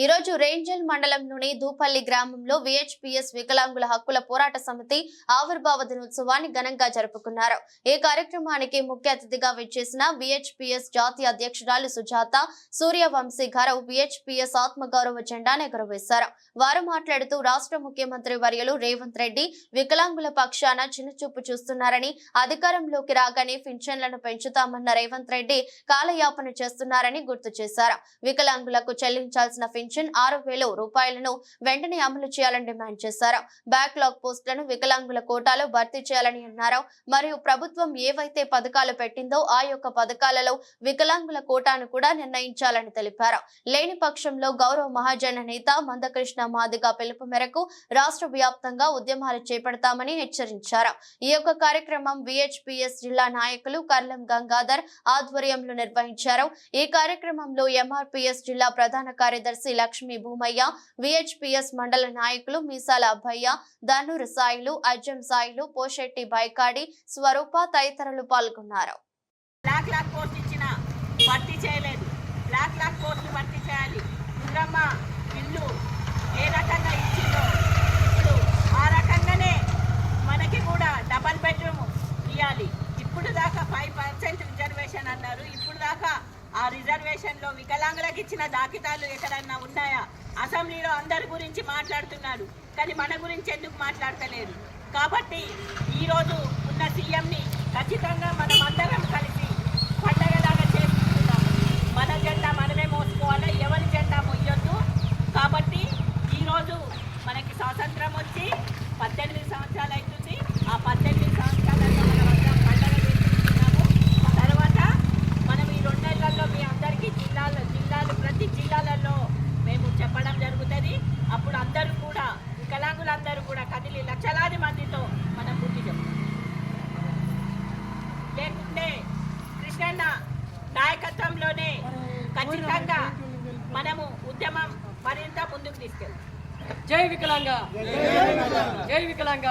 ఈ రోజు రేంజల్ మండలంలోని దూపల్లి గ్రామంలో విహెచ్పిఎస్ వికలాంగుల హక్కుల పోరాట సమితి ఆవిర్భావ దినోత్సవాన్ని ఘనంగా జరుపుకున్నారు. ఈ కార్యక్రమానికి ముఖ్య అతిథిగా విచ్చేసిన విహెచ్పిఎస్ జాతీయ అధ్యక్షురాలు సుజాత సూర్యవంశీ గారు విహెచ్పిఎస్ ఆత్మగౌరవ జెండాను ఎగురవేశారు. వారు మాట్లాడుతూ రాష్ట్ర ముఖ్యమంత్రి వర్యులు రేవంత్ రెడ్డి వికలాంగుల పక్షాన చిన్నచూపు చూస్తున్నారని అధికారంలోకి రాగానే పింఛన్లను పెంచుతామన్న రేవంత్ రెడ్డి కాలయాపన చేస్తున్నారని గుర్తు చేశారు. వికలాంగులకు చెల్లించాల్సిన పింఛన్ ఆరు వేల రూపాయలను వెంటనే అమలు చేయాలని డిమాండ్ చేశారు. బ్యాక్లాగ్ పోస్టులను వికలాంగుల కోటాలో భర్తీ చేయాలని అన్నారు. మరియు ప్రభుత్వం ఏవైతే పథకాలు పెట్టిందో ఆ యొక్క పథకాలలో వికలాంగుల కోటాను కూడా నిర్ణయించాలని తెలిపారు. లేని పక్షంలో గౌరవ మహాజన నేత మందకృష్ణ మాదిగ పిలుపు మేరకు రాష్ట్ర వ్యాప్తంగా ఉద్యమాలు చేపడతామని హెచ్చరించారు. ఈ యొక్క కార్యక్రమం విహెచ్పిఎస్ జిల్లా నాయకులు కర్లం గంగాధర్ ఆధ్వర్యంలో నిర్వహించారు. ఈ కార్యక్రమంలో ఎంఆర్పిఎస్ జిల్లా ప్రధాన కార్యదర్శి లక్ష్మీ భూమయ్య విహెచ్పిఎస్ మండల నాయకులు మీసాల అబ్బయ్య ధనురు సాయిలు అజ్జం సాయిలు పోషెట్టి బైకాడి స్వరూప తదితరులు పాల్గొన్నారు. ఆ వికలాంగులకు ఇచ్చిన దాఖితాలు ఎక్కడన్నా ఉన్నాయా? అసెంబ్లీలో అందరి గురించి మాట్లాడుతున్నారు కానీ మన గురించి ఎందుకు మాట్లాడతలేదు? కాబట్టి ఈరోజు ఉన్న సీఎంని ఖచ్చితంగా మనం అందరం కలిసి పండగలాగా చేసుకుంటున్నాం. మన జెండా మనమే మోసుకోవాలి ఎవరి జెండా మొయ్యొద్దు. కాబట్టి ఈరోజు మనకి స్వాతంత్రం వచ్చి పద్దెనిమిది కృష్ణన్న నాయకత్వంలోనే ఖచ్చితంగా మనము ఉద్యమం మరింత ముందుకు తీసుకెళ్తాం. జై వికలాంగ. జై వికలాంగ.